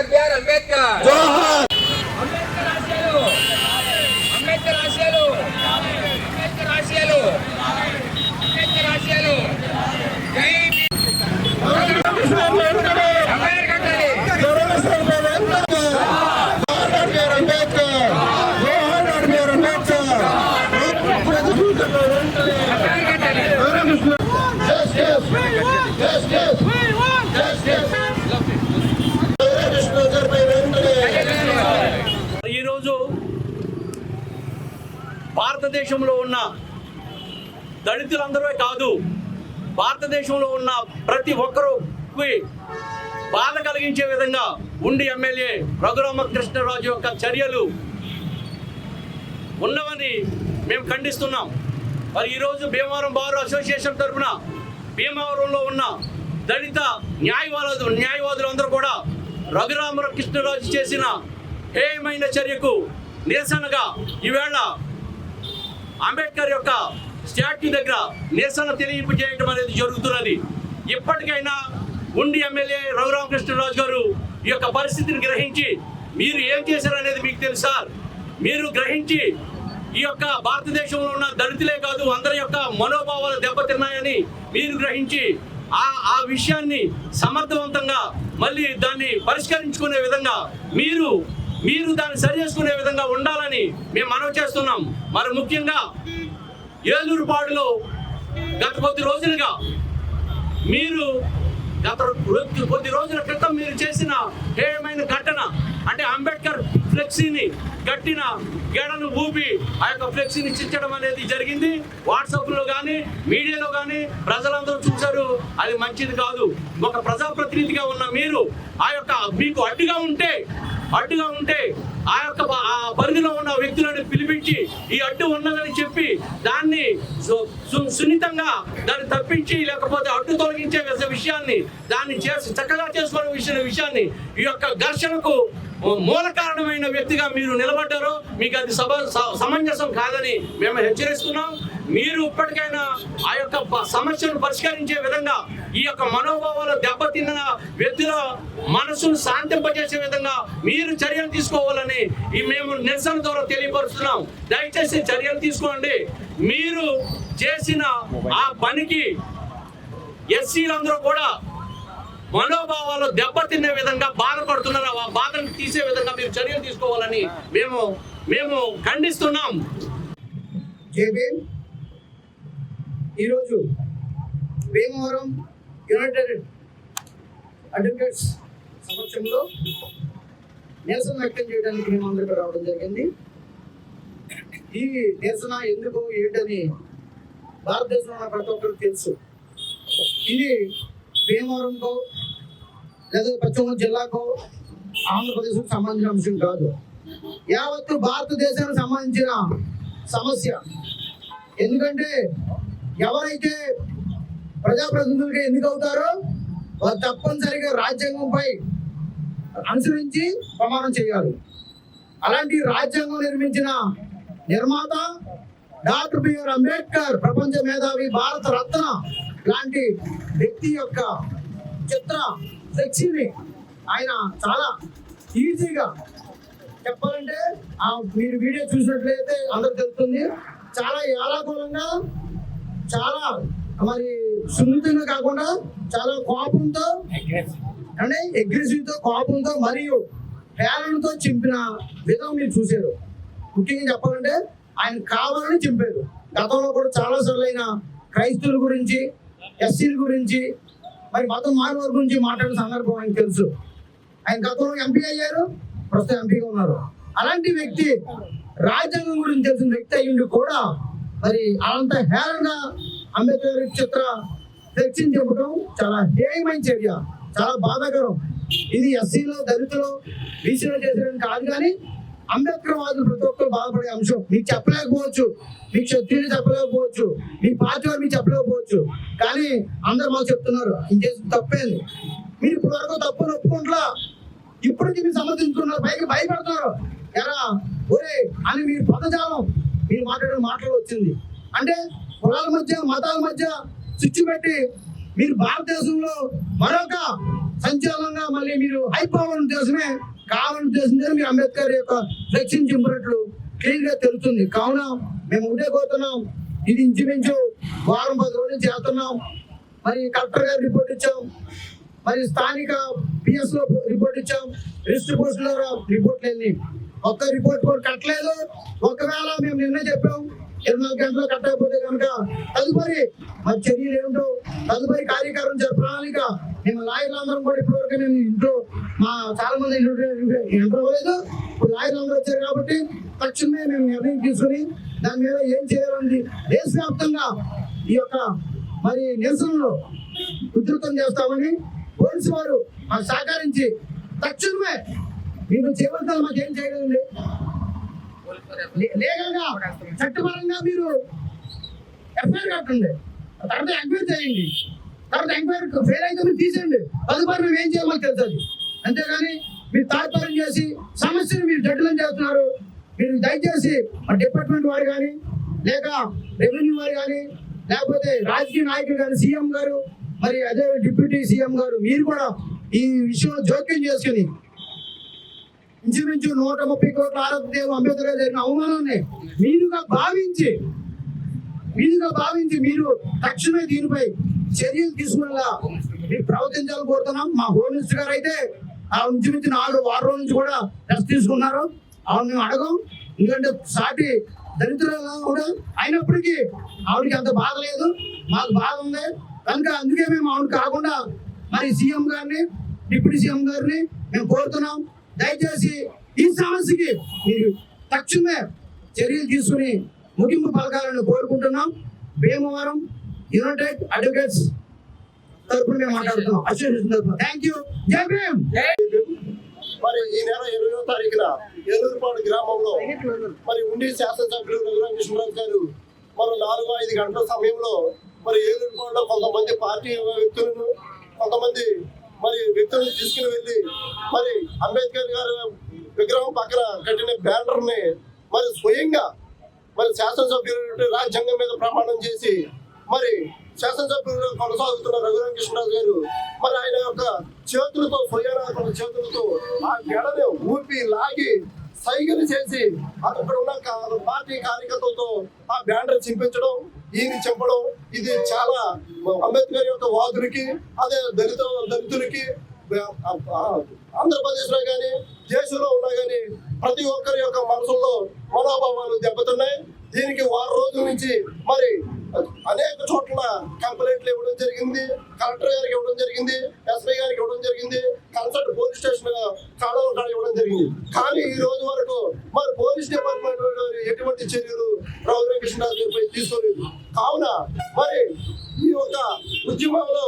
Doctor B R Ambedkar జోహార్ అంబేద్కర్ ఆశయాలు అంబేద్కర్ ఆశయాలు అంబేద్కర్ ఆశయాలు అంబేద్కర్ ఆశయాలు జై అంబేద్కర్ తల్లి. అంబేద్కర్ తల్లి. ఈరోజు భారతదేశంలో ఉన్న దళితులందరూ కాదు భారతదేశంలో ఉన్న ప్రతి ఒక్కరికి బాధ కలిగించే విధంగా ఉండి ఎమ్మెల్యే రఘురామకృష్ణరాజు యొక్క చర్యలు ఉన్నవని మేము ఖండిస్తున్నాం. మరి ఈరోజు భీమవరం బార్ అసోసియేషన్ తరఫున భీమవరంలో ఉన్న దళిత న్యాయవాదులు న్యాయవాదులందరూ కూడా రఘురామకృష్ణరాజు చేసిన హేయమైన చర్యకు నిరసనగా ఈవేళ అంబేద్కర్ యొక్క స్టాట్యూ దగ్గర నిరసన తెలియజేయడం అనేది జరుగుతున్నది. ఇప్పటికైనా ఉండి ఎమ్మెల్యే రఘురామకృష్ణరాజు గారు ఈ యొక్క పరిస్థితిని గ్రహించి మీరు ఏం చేశారనేది మీకు తెలుసు మీరు గ్రహించి ఈ యొక్క భారతదేశంలో ఉన్న దళితులే కాదు అందరి యొక్క మనోభావాలు దెబ్బతిన్నాయని మీరు గ్రహించి ఆ ఆ విషయాన్ని సమర్థవంతంగా మళ్ళీ దాన్ని పరిష్కరించుకునే విధంగా మీరు మీరు దాన్ని సరి చేసుకునే విధంగా ఉండాలని మేము మనవి చేస్తున్నాం. మరి ముఖ్యంగా ఏలూరుపాడులో గత కొద్ది రోజులుగా మీరు గత కొద్ది రోజుల క్రితం మీరు చేసిన హేయమైన ఘటన అంటే అంబేద్కర్ ఫ్లెక్సీని కట్టిన గడను ఊపి ఆ యొక్క ఫ్లెక్సీని చిచ్చడం అనేది జరిగింది. వాట్సాప్లో కానీ మీడియాలో కానీ ప్రజలందరూ చూశారు. అది మంచిది కాదు. ఒక ప్రజాప్రతినిధిగా ఉన్న మీరు ఆ యొక్క మీకు అడ్డుగా ఉంటే అడ్డుగా ఉంటే ఆ యొక్క ఆ పరిధిలో ఉన్న వ్యక్తులను పిలిపించి ఈ అడ్డు ఉన్నదని చెప్పి దాన్ని సు- సు- సున్నితంగా దాన్ని తప్పించి లేకపోతే అడ్డు తొలగించే విషయాన్ని దాన్ని చేసి చక్కగా చేసుకునే విషయ విషయాన్ని ఈ యొక్క ఘర్షణకు మూల కారణమైన వ్యక్తిగా మీరు నిలబడ్డారు మీకు అది సభ స- సమంజసం కాదని మేము హెచ్చరిస్తున్నాం. మీరు ఇప్పటికైనా ఆ యొక్క సమస్యను పరిష్కరించే విధంగా ఈ యొక్క మనోభావాలు దెబ్బతిన్న వ్యక్తుల మనసును శాంతింపజేసే విధంగా మీరు చర్యలు తీసుకోవాలని ఈ మేము నిరసన ద్వారా తెలియపరుస్తున్నాం. దయచేసి చర్యలు తీసుకోండి. మీరు చేసిన ఆ పనికి ఎస్సీలందరూ కూడా మనోభావాలు దెబ్బతినే విధంగా బాధపడుతున్నారు? ఆ బాధను తీసే విధంగా మీరు చర్యలు తీసుకోవాలని మేము మేము ఖండిస్తున్నాం. జేబీ ఈరోజు భీమవరం యునైటెడ్ అడ్వకేట్స్ సమక్షంలో నిరసన వ్యక్తం చేయడానికి మేము అందరికీ రావడం జరిగింది. ఈ నిరసన ఎందుకు ఏంటని భారతదేశంలో ఉన్న ప్రతి ఒక్కరికి తెలుసు. ఇది భీమవరంకో లేదా పశ్చిమ జిల్లాకో ఆంధ్రప్రదేశ్కు సంబంధించిన అంశం కాదు. యావత్తు భారతదేశానికి సంబంధించిన సమస్య. ఎందుకంటే ఎవరైతే ప్రజాప్రతినిధులుగా ఎన్నికవుతారో వారు తప్పనిసరిగా రాజ్యాంగంపై అనుసరించి ప్రమాణం చేయాలి. అలాంటి రాజ్యాంగం నిర్మించిన నిర్మాత డాక్టర్ బిఆర్ అంబేద్కర్ ప్రపంచ మేధావి భారత రత్న లాంటి వ్యక్తి యొక్క చిత్ర శక్తిని ఆయన చాలా ఈజీగా చెప్పాలంటే మీరు వీడియో చూసినట్లయితే అందరు తెలుస్తుంది. చాలా ఏలాకూలంగా చాలా మరి సున్నితంగా కాకుండా చాలా కోపంతో అంటే అగ్రెసివ్తో కోపంతో మరియు హేళనతో చింపిన విధం మీరు చూశారు. ముఖ్యంగా చెప్పాలంటే ఆయన కావాలని చింపారు. గతంలో కూడా చాలా సార్లు అయిన క్రైస్తవుల గురించి ఎస్సీల గురించి మరి మతం మానవుల గురించి మాట్లాడిన సందర్భం ఆయన తెలుసు. ఆయన గతంలో ఎంపీ అయ్యారు ప్రస్తుతం ఎంపీగా ఉన్నారు. అలాంటి వ్యక్తి రాజ్యాంగం గురించి తెలిసిన వ్యక్తి అయ్యిండి కూడా మరి అంత హేళనగా అంబేద్కర్ చిత్ర ఫ్లెక్సీని చెప్పడం చాలా హేయమైన చర్య. చాలా బాధాకరం. ఇది ఎస్సీలో దళితులు బీసీలో చేసిన కాదు కానీ అంబేద్కర్ వాదులు ప్రతి ఒక్కరు బాధపడే అంశం. మీకు చెప్పలేకపోవచ్చు. మీకు క్షత్రియులు చెప్పలేకపోవచ్చు. మీ పార్టీ వారు మీకు చెప్పలేకపోవచ్చు. కానీ అందరు మాకు చెప్తున్నారు ఇంకేసి తప్పేంది. మీరు ఇప్పుడు వరకు తప్పుని ఒప్పుకుంటా ఇప్పుడు మీరు సమర్థించుకున్నారు పైకి భయపడుతున్నారు. ఎరా ఒరే అని మీ పదజాలం మీరు మాట్లాడిన మాటలు వచ్చింది. అంటే కులాల మధ్య మతాల మధ్య చిచ్చు పెట్టి మీరు భారతదేశంలో మరొక సంచలనంగా మళ్ళీ మీరు అయిపోవాలని ఉద్దేశమే కావాలని ఉద్దేశంతో మీరు అంబేద్కర్ యొక్క ఫ్లెక్సింగ్ చింపినట్లు క్లియర్గా తెలుస్తుంది. కావున మేము ఉండే కోరుతున్నాం ఇది ఇంచుమించు వారం పది రోజులు చేస్తున్నాం. మరి కలెక్టర్ గారు రిపోర్ట్ ఇచ్చాం. మరి స్థానిక పిఎస్లో రిపోర్ట్ ఇచ్చాం. రిజిస్టర్ పోస్ట్లో రిపోర్ట్ వెళ్ళి ఒక్క రిపోర్ట్ కూడా కట్టలేదు. ఒకవేళ మేము నిన్న చెప్పాం ఇరవై నాలుగు గంటలు కట్టకపోతే కనుక తదుపరి మరి చర్యలు ఏమిటో తదుపరి కార్యక్రమం ప్రణాళిక మేము లాయర్లందరం కూడా ఇప్పటివరకు నేను ఇంట్లో మా చాలా మంది ఎంటర్ అవ్వలేదు ఇప్పుడు లాయర్లందరూ వచ్చారు కాబట్టి తక్షణమే మేము నిర్ణయం తీసుకుని దాని మీద ఏం చేయాలని దేశవ్యాప్తంగా ఈ యొక్క మరి నిరసనలో ఉధృతం చేస్తామని పోలీసు వారు మాకు సహకరించి తక్షణమే మీరు చేయవలసిన మాకేం చేయగలండి? లేఖగా చట్టపరంగా మీరు ఎఫ్ఐఆర్ కట్టండి. తర్వాత ఎంక్వైరీ చేయండి. తర్వాత ఎంక్వైరీ ఫెయిల్ అయితే మీరు తీసేయండి. తదుపరి మేము ఏం చేయాలో తెలుసు అంతేగాని మీరు తాత్పర్యం చేసి సమస్యను మీరు జటిలం చేస్తున్నారు. మీరు దయచేసి మా డిపార్ట్మెంట్ వారు కానీ లేక రెవెన్యూ వారు కానీ లేకపోతే రాజకీయ నాయకులు కానీ సీఎం గారు మరి అదే డిప్యూటీ సీఎం గారు మీరు కూడా ఈ విషయంలో జోక్యం చేసుకుని ఇంచుమించు నూట ముప్పై కోట్ల ఆరోగ్యదేవ అంబేద్కర్ జరిగిన అవమానాన్ని మీరుగా భావించి మీరుగా భావించి మీరు తక్షణమే దీనిపై చర్యలు తీసుకునేలా మీరు ప్రవర్తించాలని కోరుతున్నాం. మా హోమ్ మినిస్టర్ గారు అయితే ఆ ఇంచుమించు నాలుగు వారం నుంచి కూడా రెస్ట్ తీసుకున్నారు. ఆవిడ మేము అడగం. ఎందుకంటే సాటి దరిద్రంగా కూడా అయినప్పటికీ ఆవిడకి అంత బాధ లేదు. మాకు బాధ ఉంది. కనుక అందుకే మేము ఆవిడ కాకుండా మరి సీఎం గారిని డిప్యూటీ సీఎం గారిని మేము కోరుతున్నాం. దయచేసి ఈ సమస్యకి మీరు తక్షణమే చర్యలు తీసుకుని ముగింపు పలకాలని కోరుకుంటున్నాం. భీమవరం యునైటెడ్ అడ్వకేట్స్ తరపున మేము మాట్లాడుతున్నాం. అసోసియేషన్ తరపున. థ్యాంక్ యూ జై భీమ్. మరి ఈ నెల ఇరవయో తారీఖున ఏలూరుపాడు గ్రామంలో మరి ఉండి శాసనసభ్యులు రఘురామ కృష్ణరాజు గారు మరో నాలుగు ఐదు గంటల సమయంలో మరి ఏలూరుపాడులో కొంతమంది పార్టీ వ్యక్తులను కొంతమంది మరి వ్యక్తులను తీసుకుని వెళ్ళి మరి అంబేద్కర్ గారు విగ్రహం పక్కన కట్టిన బ్యానర్ని మరి స్వయంగా మరి శాసనసభ్యులు రాజ్యాంగం మీద ప్రమాణం చేసి మరి శాసనసభ్యులు కొనసాగుతున్న రఘురామ కృష్ణరాజు గారు మరి ఆయన యొక్క చేతులతో స్వయానాత్మక చేతులతో ఆ గడని ఊపి లాగి సైగలు చేసి అక్కడ ఉన్న పార్టీ కార్యకర్తలతో ఆ బ్యానర్ చింపించడం ఈయన చెప్పడం ఇది చాలా అంబేద్కర్ యొక్క వాదులకి అదే దళిత దళితులకి ఆంధ్రప్రదేశ్లో కానీ దేశంలో ఉన్నా కానీ ప్రతి ఒక్కరి యొక్క మనసుల్లో మనోభావాలు దెబ్బతున్నాయి. దీనికి వారం రోజుల నుంచి మరి అనేక చోట్ల కంప్లైంట్లు ఇవ్వడం జరిగింది. కలెక్టర్ గారికి ఇవ్వడం జరిగింది. ఎస్పీ గారికి ఇవ్వడం జరిగింది. కన్సల్ట్ పోలీస్ స్టేషన్ కాలం కాడ ఇవ్వడం జరిగింది. కానీ ఈ రోజు వరకు మరి పోలీస్ డిపార్ట్మెంట్ ఎటువంటి చర్యలు రౌద్ర కృష్ణరాజు గారిపై తీసుకోలేదు. కావున మరి ఈ యొక్క ఉద్యమంలో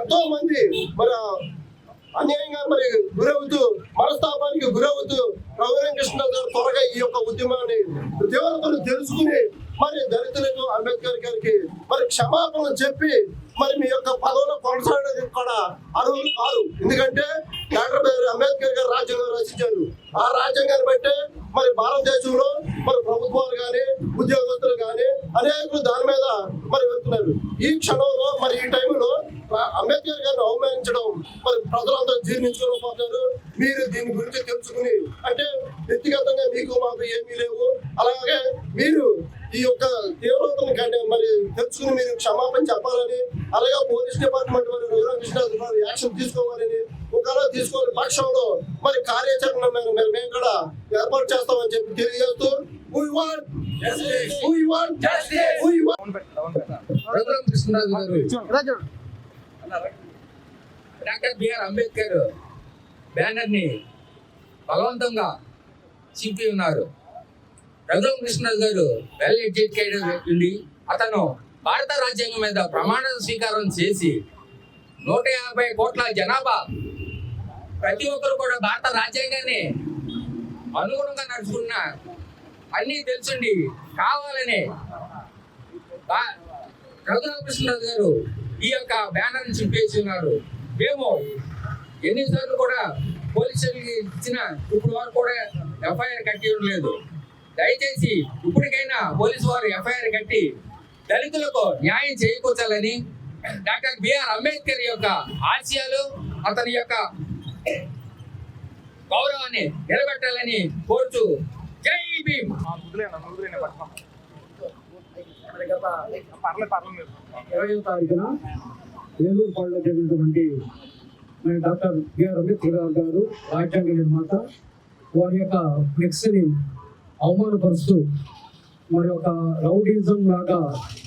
ఎంతో మంది మరి అన్యాయంగా మరి గురవుతూ మనస్తాపానికి గురవుతూ రఘురామ కృష్ణ గారు త్వరగా ఈ యొక్క ఉద్యమాన్ని తీవ్రతను తెలుసుకుని మరి దళితులకు అంబేద్కర్ గారికి మరి క్షమాపణ చెప్పి మరి మీ యొక్క పదవులు కొనసాగడానికి కూడా అర్హులు కాదు ఎందుకంటే డాక్టర్ బిఆర్ అంబేద్కర్ గారు రాజ్యాంగం రచించారు. ఆ రాజ్యాంగాన్ని బట్టే మరి భారతదేశంలో మరి ప్రభుత్వాలు కానీ ఉద్యోగస్తులు కానీ అనేకులు దాని మీద మరి వెళ్తున్నారు. ఈ క్షణంలో మరి ఈ టైం అవమానించడం మరి ప్రజలందరూ జీర్ణించుకోలేకపోతున్నారు మీరు దీని గురించి తెలుసుకుని అంటే వ్యక్తిగతంగా మీకు మాకు ఏమీ లేవు. అలాగే మీరు ఈ యొక్క తీవ్రతను కానీ మరి తెలుసుకుని మీరు క్షమాపణ చెప్పాలని అలాగే పోలీస్ డిపార్ట్మెంట్ వారు రఘురామ కృష్ణరాజు గారు యాక్షన్ తీసుకోవాలని ఒకవేళ తీసుకోని పక్షంలో మరి కార్యాచరణ మేము మేము మేము కూడా ఏర్పాటు చేస్తామని చెప్పి తెలియజేస్తూ we want justice. We want justice. We want Raghurama Krishnaraju గారు. డాక్టర్ బిఆర్ అంబేద్కర్ బ్యానర్ని బలవంతంగా చింపి ఉన్నారు. రఘురామ కృష్ణ గారు వెల్ ఎడ్యుకేటెడ్ ఉండి అతను భారత రాజ్యాంగం మీద ప్రమాణ స్వీకారం చేసి నూట యాభై కోట్ల జనాభా ప్రతి ఒక్కరు కూడా భారత రాజ్యాంగాన్ని అనుగుణంగా నడుచుకున్న అన్నీ తెలుసుండి కావాలని బా- రఘురామకృష్ణరాజు గారు ఈ యొక్క బ్యానర్ని చింపేసి ఉన్నారు. మేము ఎన్నిసార్లు కూడా పోలీసులకి ఇచ్చిన ఇప్పుడు వరకు కూడా ఎఫ్ఐఆర్ కట్టి లేదు. దయచేసి ఇప్పటికైనా పోలీసు వారు ఎఫ్ఐఆర్ కట్టి దళితులకు న్యాయం చేకూర్చాలని డాక్టర్ బిఆర్ అంబేద్కర్ యొక్క ఆశయాలు అతని యొక్క గౌరవాన్ని నిలబెట్టాలని కోరుతూ జై భీమ్. ఇరవై తారీఖున ఏలూరు పాడులో జరిగినటువంటి మరి డాక్టర్ బిఆర్ అంబేద్కర్ గారు రాజ్యాంగ నిర్మాత వారి యొక్క ఫ్లెక్స్ని అవమానపరుస్తూ మరి ఒక రౌడిజం లాగా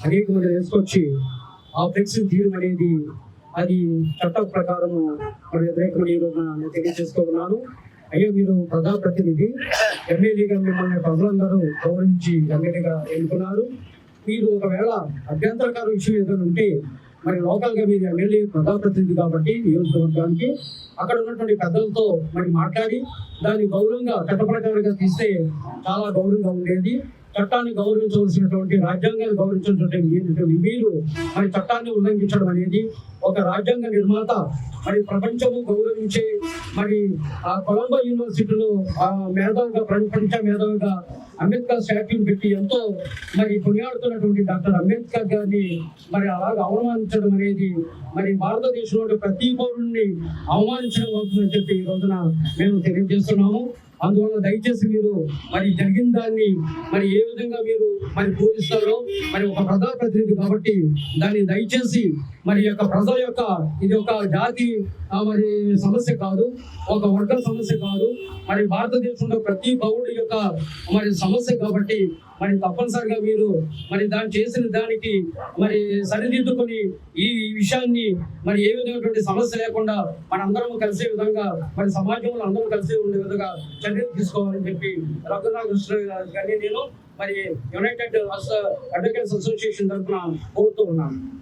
అనేక మంది వేసుకొచ్చి ఆ ఫ్లెక్స్ని తీయడం అనేది అది చట్ట ప్రకారము మరి వ్యతిరేకమని ఈ నేను తెలియజేసుకుంటున్నాను. అయ్యా మీరు ప్రజాప్రతినిధి ఎమ్మెల్యేగా మిమ్మల్ని ప్రజలందరూ గౌరవించి ఎమ్మెల్యేగా ఎన్నుకున్నారు. మీరు ఒకవేళ అభ్యంతరకర విషయం ఏదైనా ఉంటే మరి లోకల్గా మీరు ఎమ్మెల్యే ప్రజాప్రతినిధి కాబట్టి నియోజకవర్గానికి అక్కడ ఉన్నటువంటి పెద్దలతో మరి మాట్లాడి దాన్ని గౌరవంగా చట్టప్రకారంగా తీస్తే చాలా గౌరవంగా ఉండేది. చట్టాన్ని గౌరవించవలసినటువంటి రాజ్యాంగాన్ని గౌరవించినటువంటి మీరు మరి చట్టాన్ని ఉల్లంఘించడం అనేది ఒక రాజ్యాంగ నిర్మాత మరి ప్రపంచము గౌరవించే మరి ఆ కొలంబో యూనివర్సిటీలో ఆ మేధావిగా ప్రపంచ మేధావిగా అంబేద్కర్ స్టాట్యూని పెట్టి ఎంతో మరి కొనియాడుతున్నటువంటి డాక్టర్ అంబేద్కర్ గారిని మరి అలాగ అవమానించడం అనేది మరి భారతదేశంలో ప్రతి పౌరుణ్ణి అవమానించడం అవుతుందని చెప్పి ఈ రోజున మేము తెలియజేస్తున్నాము. అందువల్ల దయచేసి మీరు మరి జరిగిన దాన్ని మరి ఏ విధంగా మీరు మరి పూజిస్తారో మరి ఒక ప్రజాప్రతినిధి కాబట్టి దాన్ని దయచేసి మరి యొక్క ప్రజల యొక్క ఇది ఒక జాతి మరి సమస్య కాదు ఒక వర్గ సమస్య కాదు. మరి భారతదేశంలో ప్రతి పౌరుడి యొక్క మరి సమస్య కాబట్టి మరి తప్పనిసరిగా మీరు మరి దాన్ని చేసిన దానికి మరి సరిదిద్దుకొని ఈ విషయాన్ని మరి ఏ విధమైనటువంటి సమస్య లేకుండా మనందరం కలిసే విధంగా మరి సమాజంలో అందరం కలిసి ఉండే విధంగా చర్యలు తీసుకోవాలని చెప్పి రఘునాథ్ కృష్ణ గారిని నేను మరి యునైటెడ్ అడ్వకేట్స్ అసోసియేషన్ తరఫున కోరుతూ ఉన్నాను.